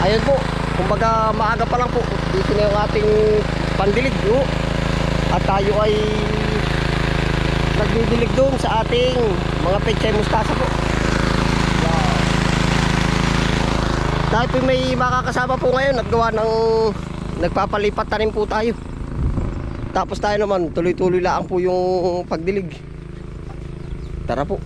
Ayun po, kumbaga maaga pa lang po. Dito na yung ating pandilig po. At tayo ay nagdidilig doon sa ating mga pechay mustasa po. Yan. Dahil po may makakasama po ngayon at gawa ng nagpapalipat tanim po tayo. Tapos tayo naman tuloy-tuloy lang po yung pagdilig. Tara po.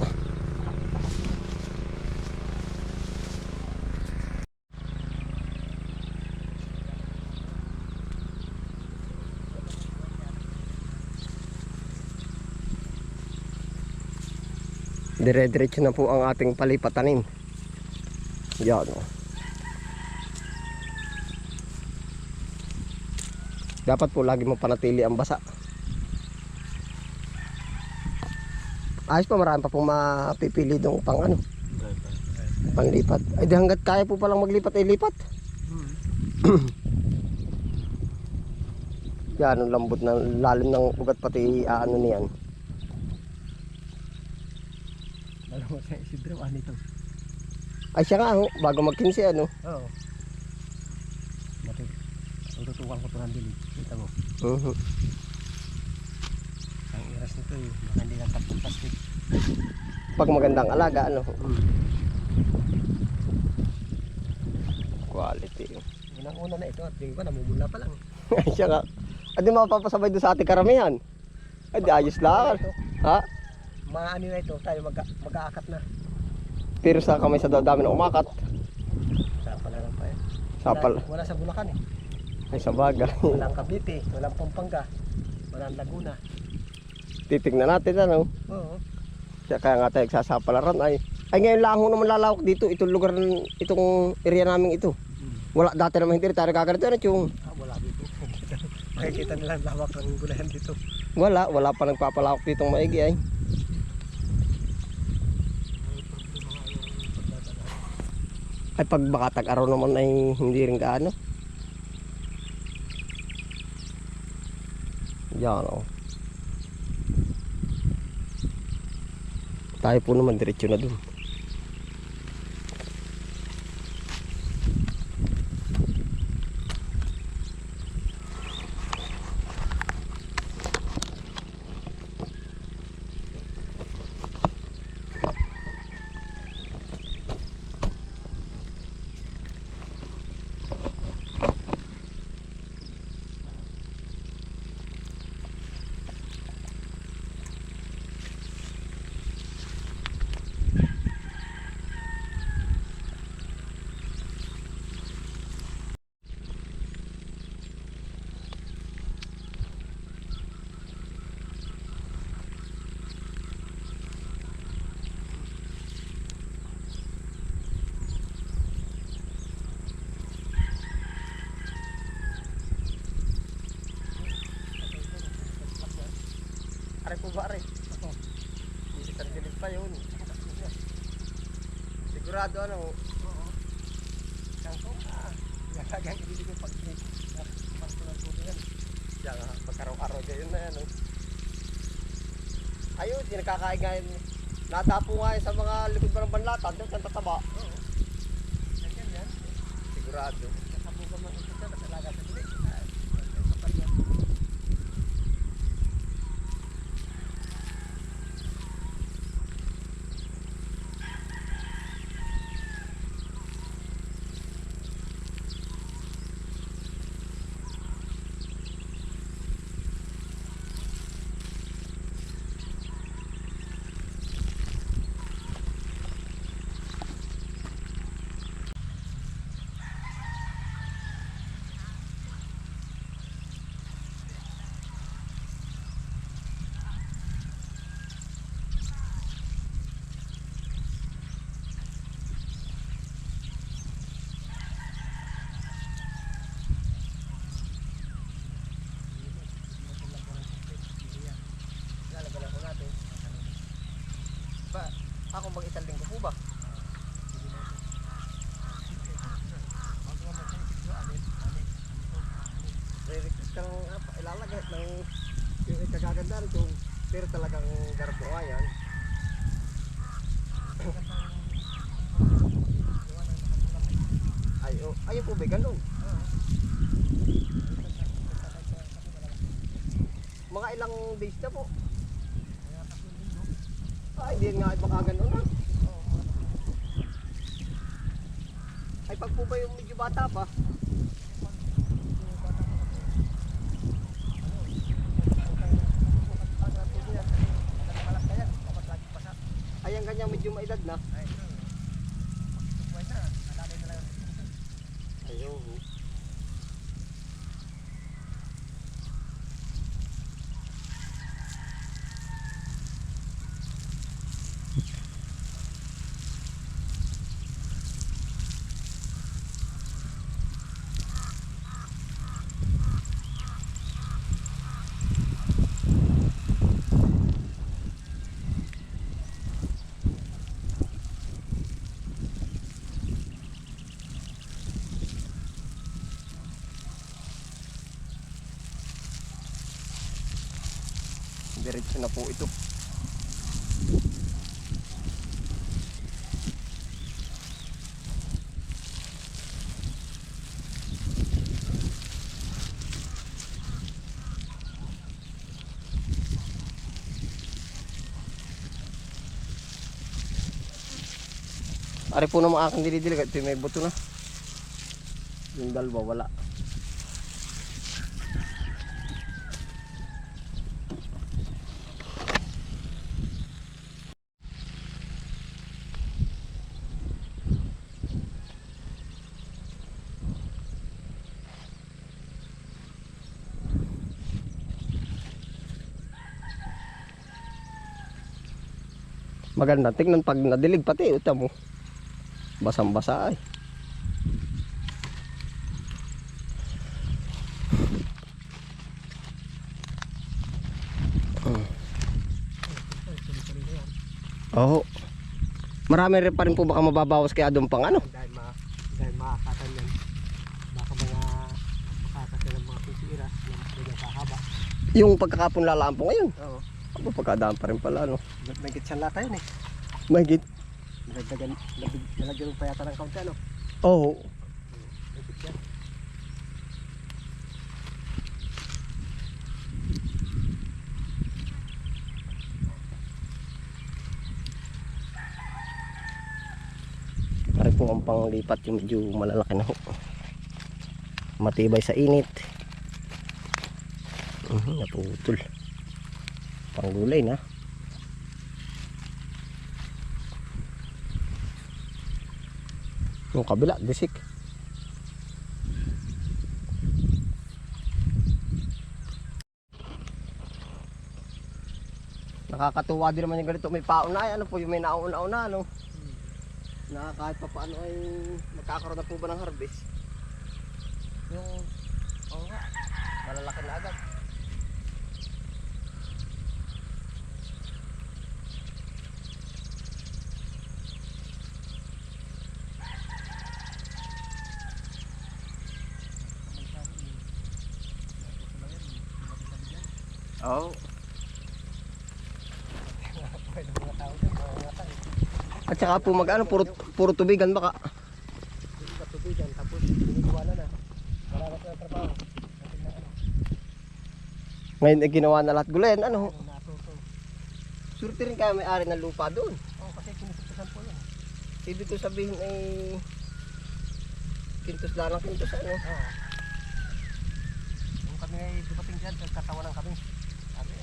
Dire-diretso na po ang ating palipatanin. Yan. Dapat po lagi mo panatili ang basa. Ayos pa marami pa pong mapipili dong pang ano, panglipat. Ay di hanggat kaya po palang maglipat ay lipat. Yan ang lambot ng lalim ng ugat pati ah, ano niyan. Alam mo Isidro, ano ito? Ay siya nga ho, bago mag-15 ano. Oo. Matig. Tututukan ko ito ng dilig. Kita mo. Mhm. Ang iras nito eh. Baka hindi lang tapos plastic. Pag magandang alaga ano. Quality. Unang-una na ito at yung iba namumula pa lang. Ay siya nga. Ay di mapapasabay doon sa ating karamihan. Ay di ayos lang. Ha? maano na ito, tayo mag mag-aakat na. Pero sa kamay sa dami na umakat. Sapa na lang pa yan. Sapal. Wala, wala sa Bulacan eh. Ay sa bagay. Walang Cavite, walang Pampanga, walang Laguna. Titignan natin ano. Oo. Kaya kaya nga tayo nagsasapalaran ay. Ay ngayon lang naman lalawak dito. Itong lugar, itong area namin ito. Wala dati naman hindi tayo nagkakarito. Ano yung Ah, wala dito. Makikita nila lawak ng gulayan dito. wala. Wala pa nagpapalawak ditong maigi ay. Ay pag baka tag-araw naman ay hindi rin gaano. Yan o. Tayo po naman diretso na dun. Aray po aray? Hindi ka dilig pa yun. Sigurado ano. Oo. Yan ko. Ah, gagagang ibig ko pag pasto ng tubig yan. Kaya nga, pagkaraw-araw gayon na yan. Oh. Ayun, di nakakain nga yun. Natapo nga yun sa mga likod ba ng banlatan, doon tataba. Oo. Yan. Sigurado. Nakabugan mo ito sa talaga sa dilig. Ah, kapal yan. Lalagyan ako natin. Ba, ako mag-isang linggo po ba? Re-request ka ng ah, ilalagay ng yung ikagagandaan kung pero talagang garbo nga yan. Ay, oo. Ayun po ba, ganun. Mga ilang days na po. Ay, hindi nga baka ganun na. Ay, pag po ba yung medyo bata pa? Ay, ang kanyang medyo maedad na. Ayun. Diretso na po ito. Ari po naman aking dilidilig. Ito may buto na. Yung dalawa wala. Maganda. Tingnan pag nadilig pati. Uta mo. Basang-basa ay. Oo. Marami rin pa rin po baka mababawas kaya doon pang ano. Dahil, ma, dahil makakatan yan. Baka mga makakatan ng mga pisira kahaba. Yung pagkakapon lalaan po ngayon. Oo. Aba, pagkadaan pa rin pala, no? May gitsan lata yun eh. Mahigit. Nalagdagan, nabig- nalagyan mo pa yata ng kaunti ano. Oo. May gitsan. Pare po ang panglipat yung medyo malalaki na ho. Matibay sa init. Mhm, naputol. Panggulay na. Yung kabila, disik. Nakakatuwa din naman yung ganito. May pauna ay ano po yung may nauna-una ano na kahit pa paano ay magkakaroon na po ba ng harvest yung oo nga malalaki na agad Oo. Tao. At saka po mag ano, puro, puro tubigan baka. Ka tubigan, tapos inigawa na na. Wala na trabaho. Ngayon ay ginawa na lahat gulayan. Ano? ano. Surti rin kaya may ari ng lupa doon. Oo, kasi kinusutusan po yan. Ibig ko sabihin ay kintos lang ang kintos ano. Oo. Nung kami ay dumating dyan, nagtatawanan kami.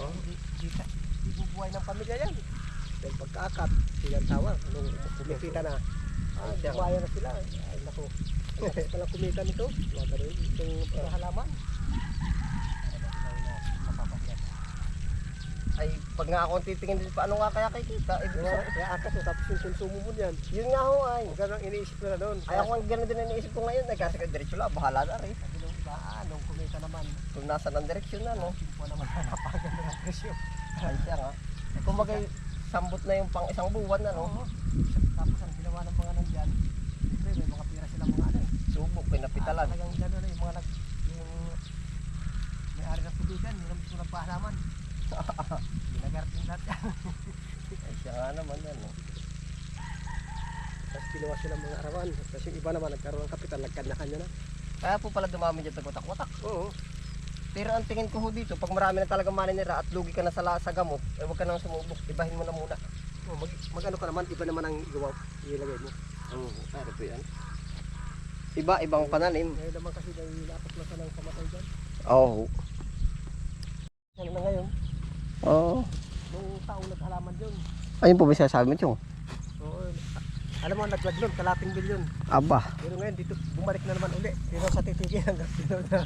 Oh. hindi, hindi, ka, hindi bubuhay ng pamilya yan. Yung pagkakat, silang tawa, nung kumikita na. Ah, Ay, siya. buhaya na sila. Ay, naku. Lakas pala kumita nito. Mga ganun, itong halaman. Ay, pag nga ako titingin din paano nga kaya kikita. Kaya, sabihin, kaya akas mo, tapos yung konsumo mo niyan. yun nga ho ay. Gano'n iniisip ko na doon. Ay ako ang ganun din ang iniisip ko ngayon. Ay kasi diretso lang. Bahala na rin. Sabi nung iba, ah, nung kumita naman, Kung nasa ng direksyon na no. hindi po naman napaganda ng presyo. Ay siya nga. Kumbaga sambot na yung pang isang buwan na no. Oo. Tapos ang ginawa ng mga nandyan, siyempre may mga pira silang mga ano eh. Subok, pinapitalan. Ah, talagang gano'n eh, yung mga nag, yung may-ari ng tubigan, yung mismo nagpahalaman. Ginagarap yung lahat yan. Ay siya nga naman yan no. Tapos ginawa silang mga arawan. Tapos yung iba naman nagkaroon ng kapital, nagkanya-kanya na. Kaya po pala dumami dyan tagotak-watak. Oo. Pero ang tingin ko ho dito, pag marami na talaga maninira at lugi ka na sa, sa gamot, eh huwag ka nang sumubok, ibahin mo na muna. Oh, mag, mag-ano ka naman, iba naman ang gawa, ilagay mo. Oo, oh, ano po yan? Iba, ibang pananim. Ngayon naman kasi nahihilapot na sa ng kamatay dyan. Oo. Ano na ngayon? Oo. Nung taong naghalaman yun. Ayun po ba sinasabi mo, Chong? Alam mo, naglag nun, kalating bilyon. Aba, Pero ngayon, dito, bumalik na naman uli. Pero sa titigil hanggang sino na.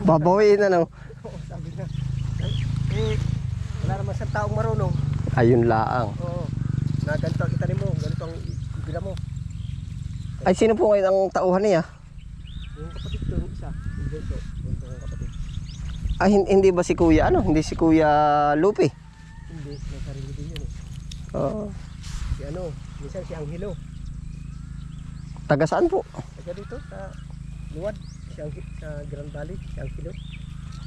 babawiin na no. Oo, sabi na. Eh, wala naman siyang taong marunong. Ayun laang. Oo. Na ganito ang itanim mo, ganito ang ibila mo. Ay, sino po ngayon ang tauhan niya? Yung kapatid ko, yung isa, yung Benso, yung yung kapatid. Ay, hin- hindi ba si Kuya, ano? Hindi si Kuya Lupi? Hindi, may sarili din yun eh. Oo. Si ano, minsan si Angelo. Taga saan po? Taga dito sa Luwad, si Angel, sa Grand Valley, si Angelo.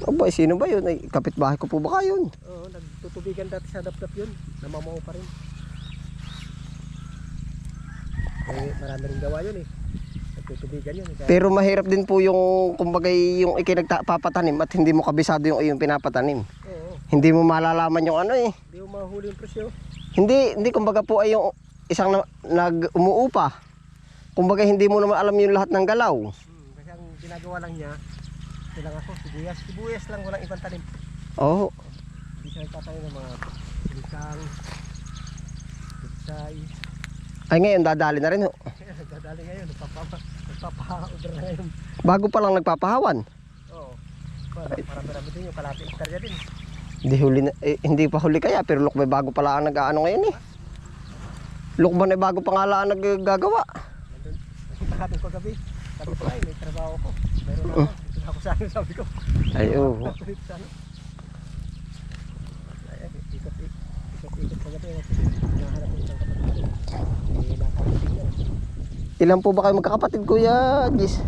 Aba, eh, sino ba yun? Ay, kapitbahay ko po ba yun? Oo, nagtutubigan dati sa dapdap yun. Namamaw pa rin. Eh, marami rin gawa yun eh. Nagtutubigan yun. Kaya, Pero mahirap din po yung, kumbaga, yung ikinagpapatanim at hindi mo kabisado yung iyong pinapatanim. oo, Hindi mo malalaman yung ano eh. hindi mo mahuli yung presyo. Hindi, hindi kumbaga po ay yung isang na, nag umuupa. Kumbaga hindi mo naman alam yung lahat ng galaw. Hmm, kasi ang ginagawa lang niya, ito lang ako, sibuyas. Sibuyas lang, walang ibang tanim. Oo. Hindi siya nagtatanim ng mga silikang, pitsay. Ay ngayon dadali na rin ho. Dadali ngayon, nagpapapa, nagpapa-order na ngayon. Bago pa lang nagpapahawan. Oo. Para, marami-rami din yung kalati hektarya din. Hindi huli na, eh, hindi pa huli kaya pero lukbay bago pala ang nag-aano ngayon eh. Lukban ay bago pa nga lang ang naggagawa. Nandun, nakita natin ko gabi. Sabi ko ay, may trabaho ko. Meron na ako. Dito na ako sa ano, sabi ko. Ay oo. Dito sa ano. Ay, ikot, ikot, ikot sa gabi. Nahanap ko isang kapatid. Eh, nakarating yan. Ilan po ba kayo magkakapatid kuya Gis?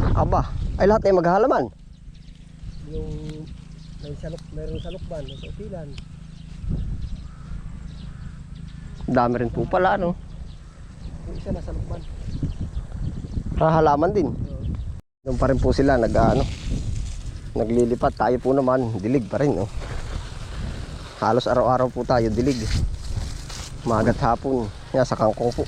Na. Aba, ay lahat ay maghahalaman. Yung may salok, meron salokban, may saupilan. Dami rin po pala ano. Isa na salokban. Hahalaman din. So, Doon pa rin po sila nag ano, naglilipat. Tayo po naman, dilig pa rin. Oh. Halos araw-araw po tayo dilig. Magat hapon. Yan sa kangkong po.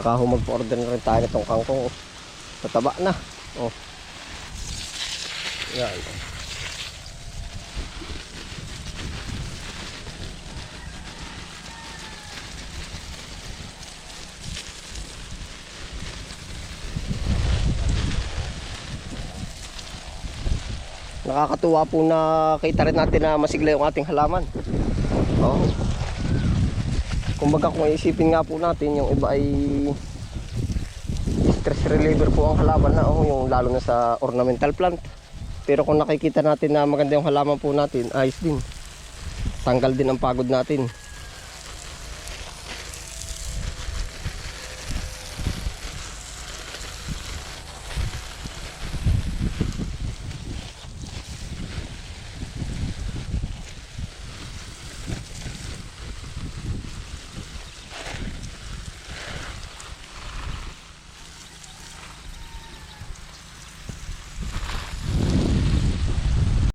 Baka ho mag-order na rin tayo nitong kangkong. oh. Tataba na. Oh. Yan. Nakakatuwa po na kita rin natin na masigla yung ating halaman. Oh. Kumbaga kung isipin nga po natin yung iba ay stress reliever po ang halaman na oh, yung lalo na sa ornamental plant. Pero kung nakikita natin na maganda yung halaman po natin, ayos din. Tanggal din ang pagod natin.